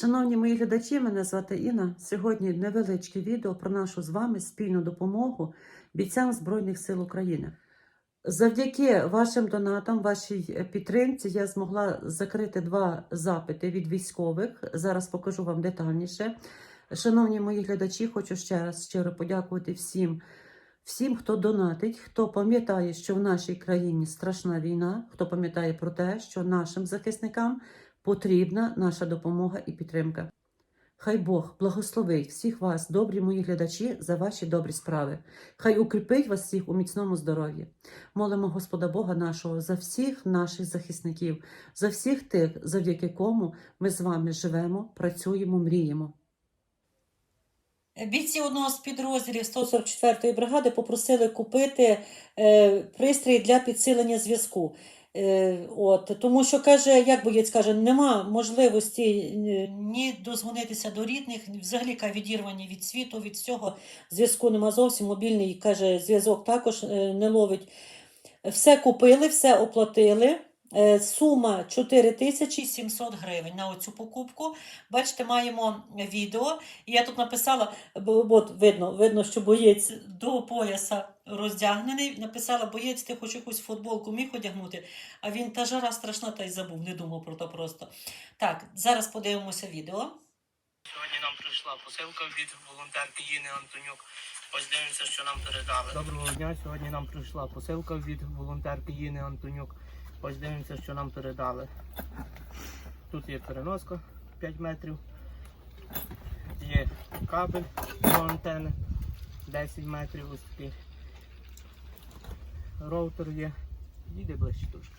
Шановні мої глядачі, мене звати Інна. Сьогодні невеличке відео про нашу з вами спільну допомогу бійцям Збройних сил України. Завдяки вашим донатам, вашій підтримці, я змогла закрити два запити від військових. Зараз покажу вам детальніше. Шановні мої глядачі, хочу ще раз щиро подякувати всім, всім, хто донатить, хто пам'ятає, що в нашій країні страшна війна, хто пам'ятає про те, що нашим захисникам потрібна наша допомога і підтримка. Хай Бог благословить всіх вас, добрі мої глядачі, за ваші добрі справи. Хай укріпить вас всіх у міцному здоров'ї. Молимо Господа Бога нашого за всіх наших захисників, за всіх тих, завдяки кому ми з вами живемо, працюємо, мріємо. Бійці одного з підрозділів 144-ї бригади попросили купити е, пристрій для підсилення зв'язку. Е, от, тому що каже, як боєць каже, нема можливості е, ні дозвонитися до рідних, взагалі каже, відірвані від світу, від всього. Зв'язку нема зовсім. Мобільний каже, зв'язок також е, не ловить. Все купили, все оплатили. Сума 4700 гривень на оцю покупку. Бачите, маємо відео. Я тут написала, от видно, видно, що боєць до пояса роздягнений. Написала, боєць, ти хоч якусь футболку міг одягнути. А він та жара страшна, та й забув, не думав про то просто. Так, зараз подивимося відео. Сьогодні нам прийшла посилка від волонтерки Їни Антонюк. Ось дивимося, що нам передали. Доброго дня. Сьогодні нам прийшла посилка від волонтерки Їни Антонюк. Ось дивимося, що нам передали. Тут є переноска 5 метрів. Є кабель до антени 10 метрів. Ось такий. Роутер є. Їде ближче трошки.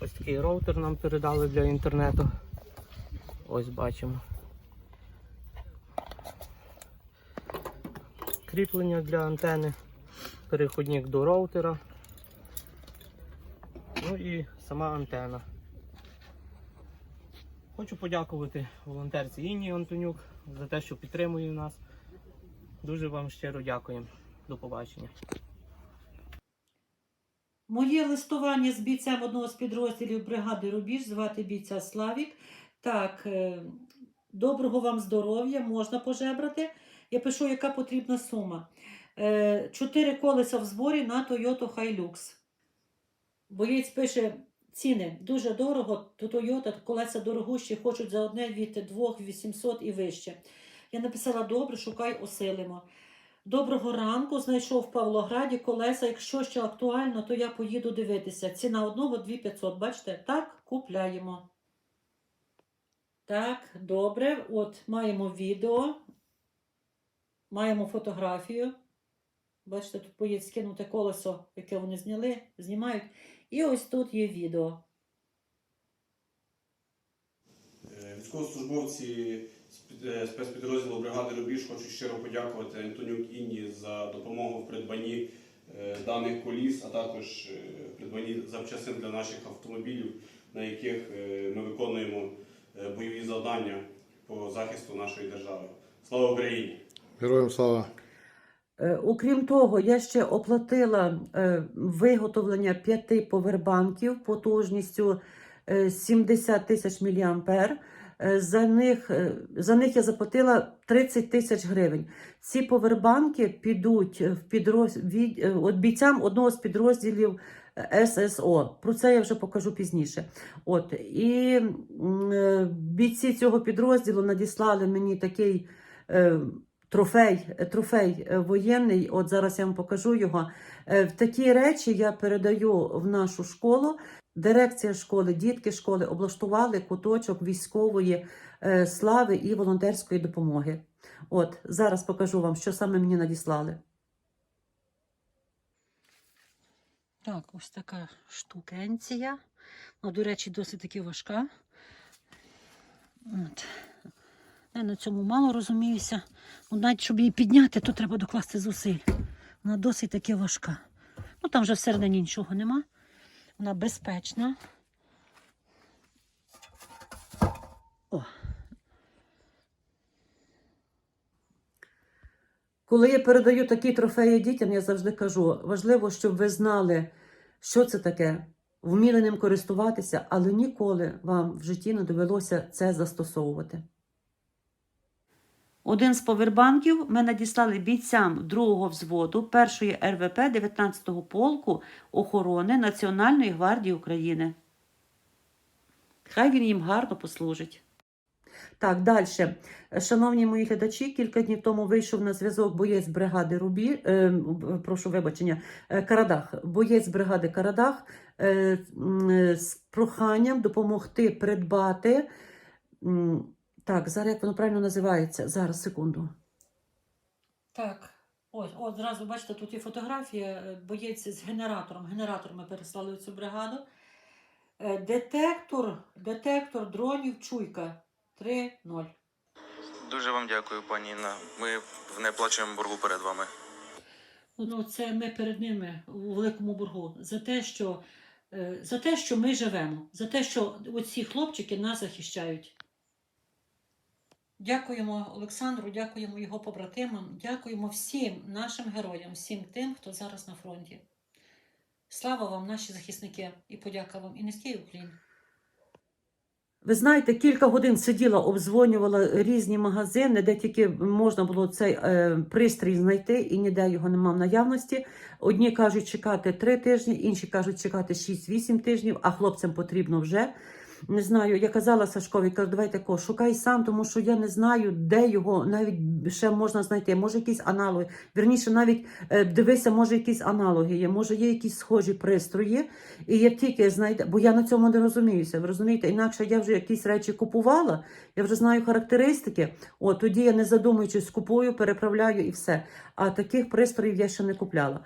Ось такий роутер нам передали для інтернету. Ось бачимо. кріплення для антени, переходник до роутера. Ну і сама антена. Хочу подякувати волонтерці Інні Антонюк за те, що підтримує нас. Дуже вам щиро дякуємо. До побачення. Моє листування з бійцем одного з підрозділів бригади Рубіж, звати бійця Славік. Так, е, доброго вам здоров'я, можна пожебрати. Я пишу, яка потрібна сума. Е, Чотири колеса в зборі на Toyota Hilux. Боєць пише ціни дуже дорого, то Toyota колеса дорогущі, хочуть за одне від 2800 і вище. Я написала: добре, шукай, осилимо. Доброго ранку, знайшов в Павлограді колеса. Якщо ще актуально, то я поїду дивитися. Ціна одного 2500. Бачите? Так, купляємо. Так, добре. От маємо відео. Маємо фотографію. Бачите, тут поїдь скинути колесо, яке вони зняли, знімають. І ось тут є відео. Е, Військовослужбовці спецпідрозділу бригади Рубіж хочу щиро подякувати Антонюк Інні за допомогу в придбанні е, даних коліс, а також е, в придбанні запчасин для наших автомобілів, на яких е, ми виконуємо е, бойові завдання по захисту нашої держави. Слава Україні! Героям слава! Е, Окрім того, я ще оплатила е, виготовлення п'яти повербанків потужністю е, 70 тисяч міліампер. Е, За них, е, за них я заплатила 30 тисяч гривень. Ці повербанки підуть в підроз... від... е, от бійцям одного з підрозділів ССО. Про це я вже покажу пізніше. От і бійці цього підрозділу надіслали мені такий. Трофей, трофей воєнний, от зараз я вам покажу його. Такі речі я передаю в нашу школу. Дирекція школи, дітки школи облаштували куточок військової е, слави і волонтерської допомоги. От зараз покажу вам, що саме мені надіслали. Так, ось така штукенція. Ну, до речі, досить таки важка. От. Я на цьому мало розуміюся. Ну, навіть щоб її підняти, то треба докласти зусиль. Вона досить таки важка. Ну там вже всередині нічого нема. Вона безпечна. О. Коли я передаю такі трофеї дітям, я завжди кажу: важливо, щоб ви знали, що це таке, вміли ним користуватися, але ніколи вам в житті не довелося це застосовувати. Один з повербанків ми надіслали бійцям другого взводу першої РВП 19-го полку охорони Національної гвардії України. Хай він їм гарно послужить. Так, далі. Шановні мої глядачі, кілька днів тому вийшов на зв'язок боєць бригади Рубі, е, прошу вибачення, е, Карадах, боєць бригади Карадах е, е, з проханням допомогти придбати. Так, зараз як воно правильно називається? Зараз, секунду. Так, ось, от зразу бачите, тут є фотографія, е, боєць з генератором. Генератор ми переслали в цю бригаду. Е, Детектор, детектор дронів Чуйка 3.0. Дуже вам дякую, пані Інна. Ми в неплаченому боргу перед вами. Ну, це ми перед ними у великому боргу за те, що, е, за те, що ми живемо, за те, що оці хлопчики нас захищають. Дякуємо Олександру, дякуємо його побратимам, дякуємо всім нашим героям, всім тим, хто зараз на фронті. Слава вам, наші захисники, і подяка вам, і низький уклін. Ви знаєте, кілька годин сиділа, обдзвонювала різні магазини, де тільки можна було цей е, пристрій знайти, і ніде його нема в наявності. Одні кажуть чекати 3 тижні, інші кажуть чекати 6-8 тижнів, а хлопцям потрібно вже. Не знаю, я казала Сашкові, кажу, давай такого, шукай сам, тому що я не знаю, де його навіть ще можна знайти. Може, якісь аналоги. Вірніше, навіть е, дивися, може, якісь аналоги є, може, є якісь схожі пристрої. І як тільки знайде, бо я на цьому не розуміюся. Ви розумієте, інакше я вже якісь речі купувала, я вже знаю характеристики. От тоді я не задумуючись, купую, переправляю і все. А таких пристроїв я ще не купляла.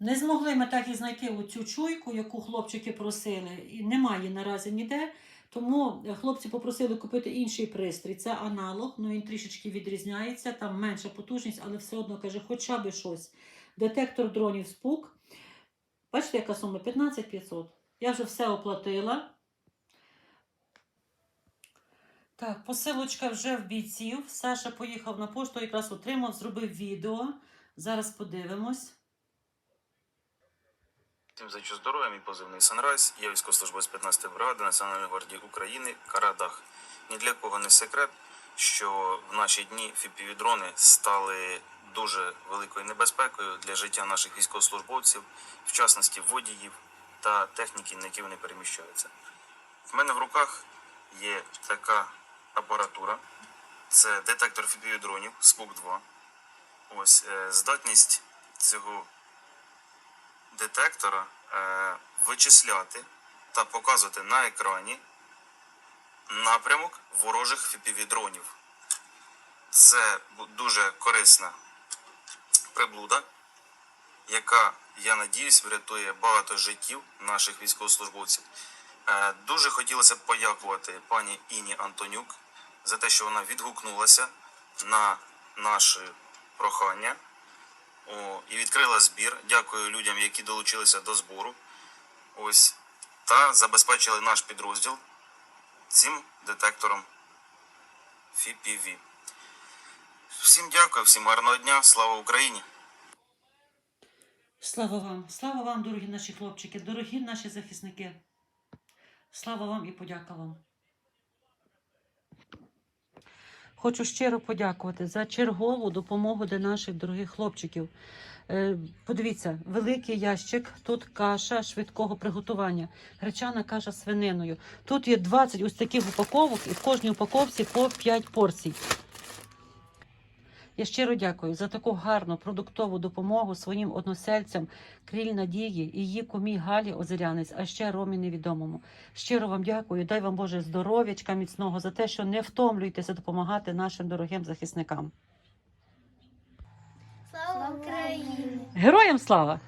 Не змогли ми так і знайти оцю чуйку, яку хлопчики просили, і немає наразі ніде. Тому е, хлопці попросили купити інший пристрій. Це аналог, ну він трішечки відрізняється, там менша потужність, але все одно каже, хоча б щось. Детектор дронів спук. Бачите, яка сума? 15 500. Я вже все оплатила. Так, посилочка вже в бійців. Саша поїхав на пошту, якраз отримав, зробив відео. Зараз подивимось. Тим за здоров'я, мій позивний Санрайз. Я військовослужбовець 15-ї бригади Національної гвардії України Карадах. Ні для кого не секрет, що в наші дні фіпівідрони стали дуже великою небезпекою для життя наших військовослужбовців, в частності водіїв та техніки, на які вони переміщаються. В мене в руках є така апаратура. Це детектор фіпівідронів спук 2 Ось е, здатність цього детектора е, вичисляти та показувати на екрані напрямок ворожих фіпівідронів. Це дуже корисна приблуда, яка, я надіюсь, врятує багато життів наших військовослужбовців. Е, дуже хотілося б подякувати пані Іні Антонюк за те, що вона відгукнулася на наше прохання. О, і відкрила збір. Дякую людям, які долучилися до збору. Ось. Та забезпечили наш підрозділ цим детектором FPV. Всім дякую, всім гарного дня. Слава Україні! Слава вам, слава вам, дорогі наші хлопчики, дорогі наші захисники. Слава вам і подяка вам. Хочу щиро подякувати за чергову допомогу для наших дорогих хлопчиків. Е, Подивіться, великий ящик, тут каша швидкого приготування, гречана каша з свининою. Тут є 20 ось таких упаковок, і в кожній упаковці по 5 порцій. Я щиро дякую за таку гарну продуктову допомогу своїм односельцям Кріль Надії і її кумі Галі Озерянець, а ще Ромі Невідомому. Щиро вам дякую. Дай вам Боже здоров'ячка міцного за те, що не втомлюєтеся допомагати нашим дорогим захисникам. Слава Україні! Героям слава!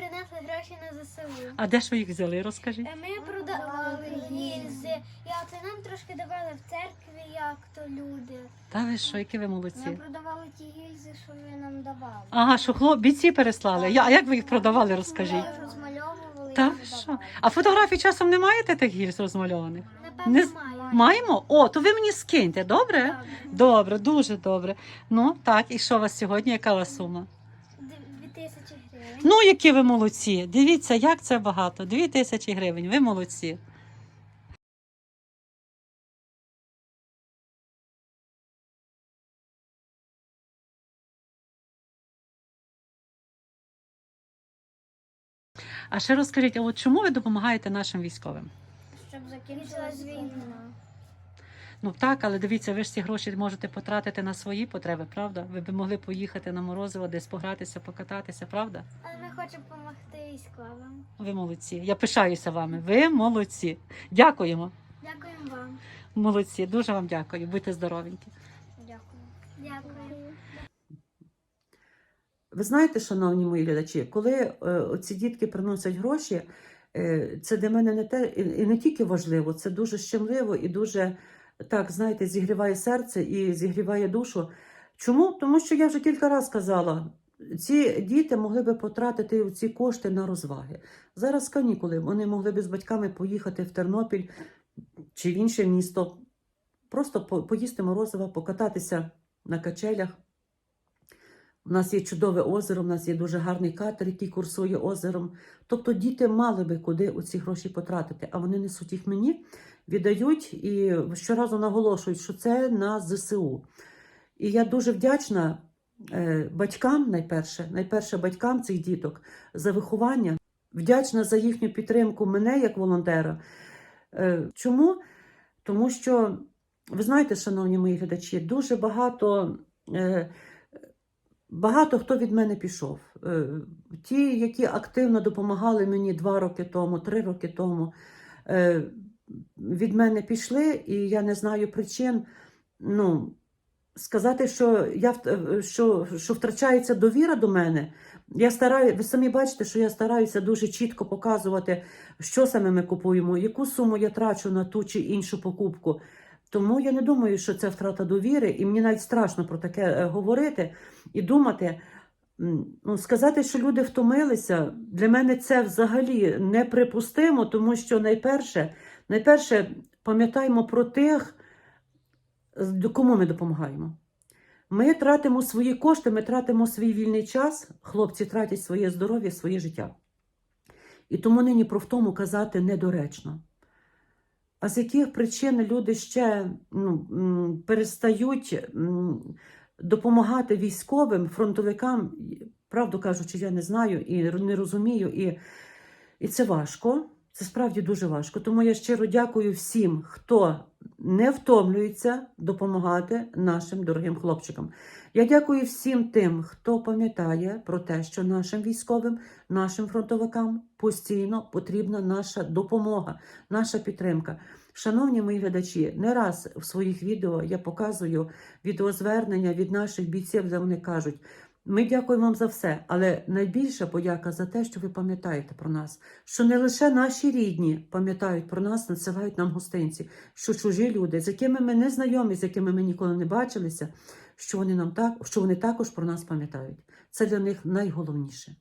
Ми принесли гроші на ЗСУ. А де ж ви їх взяли? Розкажіть. Е, Ми продавали гільзи. І от нам трошки давали в церкві, як то люди. Та ви що, які ви Ми молодці? продавали ті гільзи, що ви нам давали. Ага, що хлоп, бійці переслали. Я, а як ви їх продавали, розкажіть? Ми розмальовували. Та ви що? А фотографій часом не маєте тих гільз розмальованих? Напевно, Не маємо. Маємо? О, то ви мені скиньте, добре? Добре, дуже добре. Ну так, і що у вас сьогодні? Яка у вас сума? Ну, які ви молодці! Дивіться, як це багато. Дві тисячі гривень, ви молодці. А ще розкажіть, а от чому ви допомагаєте нашим військовим? Щоб закінчилась війна. Ну так, але дивіться, ви ж ці гроші можете потратити на свої потреби, правда? Ви б могли поїхати на морозиво, десь погратися, покататися, правда? Але ми хочемо допомогти військовим. Ви молодці. Я пишаюся вами. Ви молодці. Дякуємо. Дякуємо вам. Молодці. Дуже вам дякую. Будьте здоровенькі. Дякую. Дякую. Ви знаєте, шановні мої глядачі, коли е, ці дітки приносять гроші, е, це для мене не те і, і не тільки важливо, це дуже щемливо і дуже так, знаєте, зігріває серце і зігріває душу. Чому? Тому що я вже кілька разів казала, ці діти могли би потратити ці кошти на розваги. Зараз канікули, вони могли би з батьками поїхати в Тернопіль чи в інше місто, просто поїсти морозива, покататися на качелях. У нас є чудове озеро, у нас є дуже гарний катер, який курсує озером. Тобто діти мали би куди оці гроші потратити, а вони несуть їх мені, віддають і щоразу наголошують, що це на ЗСУ. І я дуже вдячна е, батькам, найперше, найперше батькам цих діток за виховання, вдячна за їхню підтримку мене як волонтера. Е, Чому? Тому що, ви знаєте, шановні мої глядачі, дуже багато. е, Багато хто від мене пішов. Ті, які активно допомагали мені два роки тому, три роки тому, від мене пішли, і я не знаю причин. Ну, сказати, що, я, що, що втрачається довіра до мене. Я стараю, ви самі бачите, що я стараюся дуже чітко показувати, що саме ми купуємо, яку суму я трачу на ту чи іншу покупку. Тому я не думаю, що це втрата довіри, і мені навіть страшно про таке е, говорити і думати. Ну, сказати, що люди втомилися, для мене це взагалі неприпустимо, тому що найперше, найперше пам'ятаємо про тих, кому ми допомагаємо. Ми тратимо свої кошти, ми тратимо свій вільний час, хлопці тратять своє здоров'я, своє життя. І тому нині про втому казати недоречно. А з яких причин люди ще ну, перестають допомагати військовим, фронтовикам, правду кажучи, я не знаю і не розумію, і, і це важко. Це справді дуже важко. Тому я щиро дякую всім, хто не втомлюється допомагати нашим дорогим хлопчикам. Я дякую всім тим, хто пам'ятає про те, що нашим військовим, нашим фронтовикам постійно потрібна наша допомога, наша підтримка. Шановні мої глядачі, не раз в своїх відео я показую відеозвернення від наших бійців, де вони кажуть: ми дякуємо вам за все, але найбільша подяка за те, що ви пам'ятаєте про нас, що не лише наші рідні пам'ятають про нас, надсилають нам гостинці, що чужі люди, з якими ми не знайомі, з якими ми ніколи не бачилися, що вони нам так, що вони також про нас пам'ятають. Це для них найголовніше.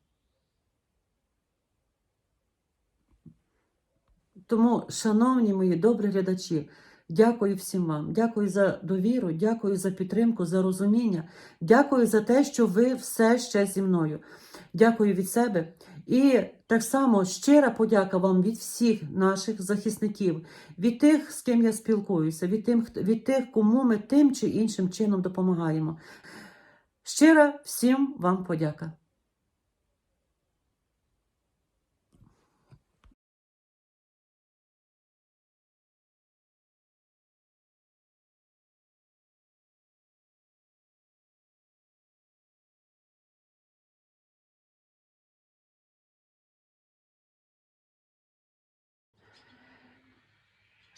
Тому, шановні мої добрі глядачі, дякую всім вам. Дякую за довіру, дякую за підтримку, за розуміння. Дякую за те, що ви все ще зі мною. Дякую від себе. І так само щира подяка вам від всіх наших захисників, від тих, з ким я спілкуюся, від, тим, від тих, кому ми тим чи іншим чином допомагаємо. Щира всім вам подяка.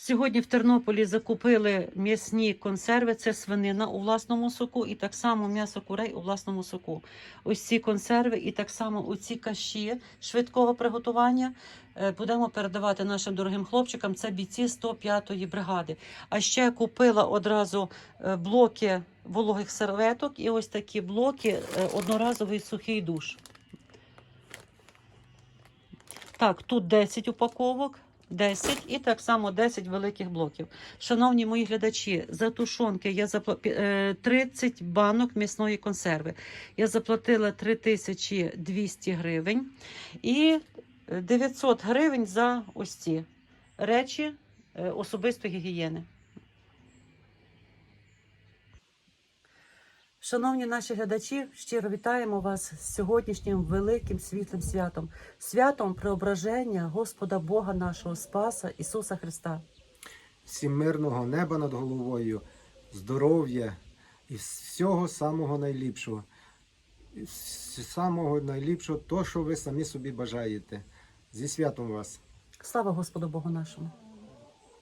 Сьогодні в Тернополі закупили м'ясні консерви. Це свинина у власному соку, і так само м'ясо курей у власному соку. Ось ці консерви, і так само оці каші швидкого приготування е, будемо передавати нашим дорогим хлопчикам. Це бійці 105-ї бригади. А ще купила одразу е, блоки вологих серветок і ось такі блоки е, одноразовий сухий душ. Так, тут 10 упаковок. 10 і так само 10 великих блоків. Шановні мої глядачі, за тушонки я запла... е, 30 банок м'ясної консерви. Я заплатила 3200 гривень і е, 900 гривень за ось ці речі е, особистої гігієни. Шановні наші глядачі, щиро вітаємо вас з сьогоднішнім великим світлим святом, святом преображення Господа Бога нашого Спаса Ісуса Христа. всім мирного неба над головою, здоров'я і всього самого найліпшого. Самого найліпшого, то, що ви самі собі бажаєте. Зі святом вас! Слава Господу Богу нашому!